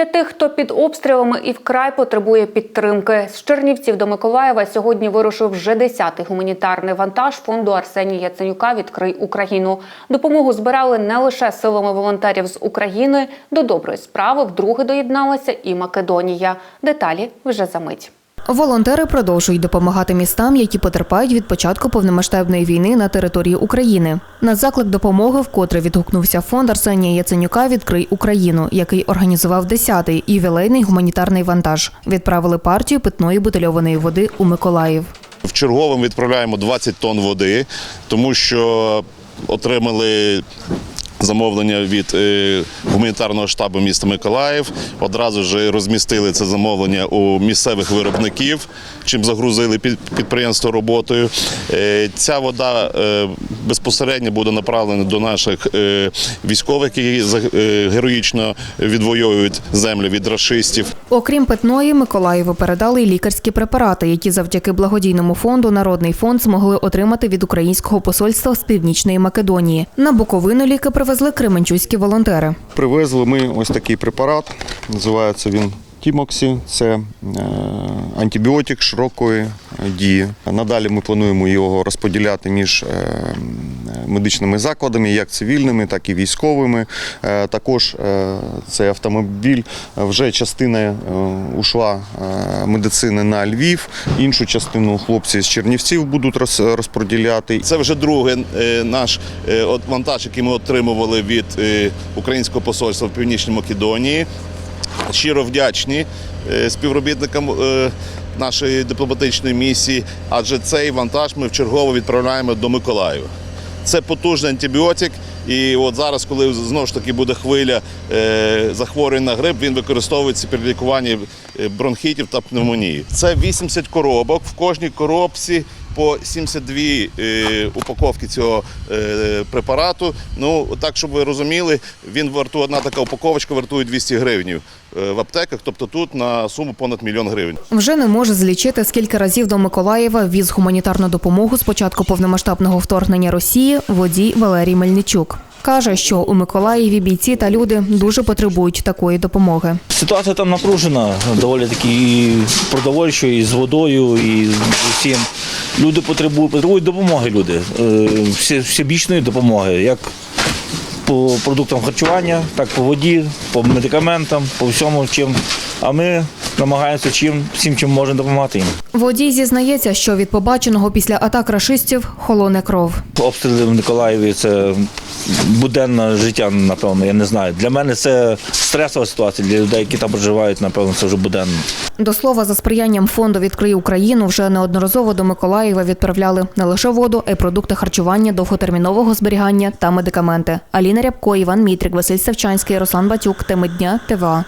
Для тих, хто під обстрілами і вкрай потребує підтримки. З Чернівців до Миколаєва сьогодні вирушив вже 10-й гуманітарний вантаж фонду Арсенія Яценюка Відкрий Україну. Допомогу збирали не лише силами волонтерів з України. До доброї справи вдруге доєдналася і Македонія. Деталі вже за мить. Волонтери продовжують допомагати містам, які потерпають від початку повномасштабної війни на території України. На заклик допомоги вкотре відгукнувся фонд Арсенія Яценюка Відкрий Україну, який організував 10-й ювілейний гуманітарний вантаж. Відправили партію питної бутильованої води у Миколаїв. В черговим відправляємо 20 тонн води, тому що отримали замовлення від е, гуманітарного штабу міста Миколаїв. Одразу ж розмістили це замовлення у місцевих виробників, чим загрузили під- підприємство роботою. Е, Ця вода е, безпосередньо буде направлена до наших е, військових, які за- е, героїчно відвоюють землю від рашистів. Окрім питної, Миколаєву передали й лікарські препарати, які завдяки благодійному фонду Народний фонд змогли отримати від українського посольства з північної Македонії. На Буковину ліки привезли кременчуські волонтери. Привезли ми ось такий препарат, називається він Тімоксі. Це е, антибіотик широкої дії. Надалі ми плануємо його розподіляти між е, медичними закладами, як цивільними, так і військовими. Е, Також е, цей автомобіль вже частина ушла медицини на Львів, іншу частину хлопці з Чернівців будуть розподіляти. Це вже другий наш вантаж, який ми отримували від українського посольства в Північній Македонії. Щиро вдячні співробітникам нашої дипломатичної місії, адже цей вантаж ми вчергово відправляємо до Миколаєва. Це потужний антибіотик. І от зараз, коли знову ж таки буде хвиля е, захворювань на грип, він використовується при лікуванні е, бронхітів та пневмонії. Це 80 коробок. В кожній коробці по 72 е, упаковки цього е, препарату. Ну так, щоб ви розуміли, він вартує одна така упаковочка вартує 200 гривень в аптеках. Тобто тут на суму понад мільйон гривень. Вже не може злічити, скільки разів до Миколаєва віз гуманітарну допомогу з початку повномасштабного вторгнення Росії водій Валерій Мельничук. Каже, що у Миколаєві бійці та люди дуже потребують такої допомоги. Ситуація там напружена, доволі таки і продовольчо, і з водою, і з усім. Люди потребують, потребують допомоги. Люди Е, всебічної допомоги, як по продуктам харчування, так по воді, по медикаментам, по всьому чим. А ми намагаємося чим всім, чим можемо допомагати їм. Водій зізнається, що від побаченого після атак рашистів холоне кров. Обстріли в Миколаєві це буденне життя, напевно, я не знаю. Для мене це стресова ситуація, для людей, які там проживають, напевно, це вже буденно. До слова, за сприянням фонду «Відкрий Україну» вже неодноразово до Миколаєва відправляли не лише воду, а й продукти харчування, довготермінового зберігання та медикаменти. Аліна Рябко, Іван Мітрик, Василь Савчанський, Руслан Батюк. Теми дня. ТВА.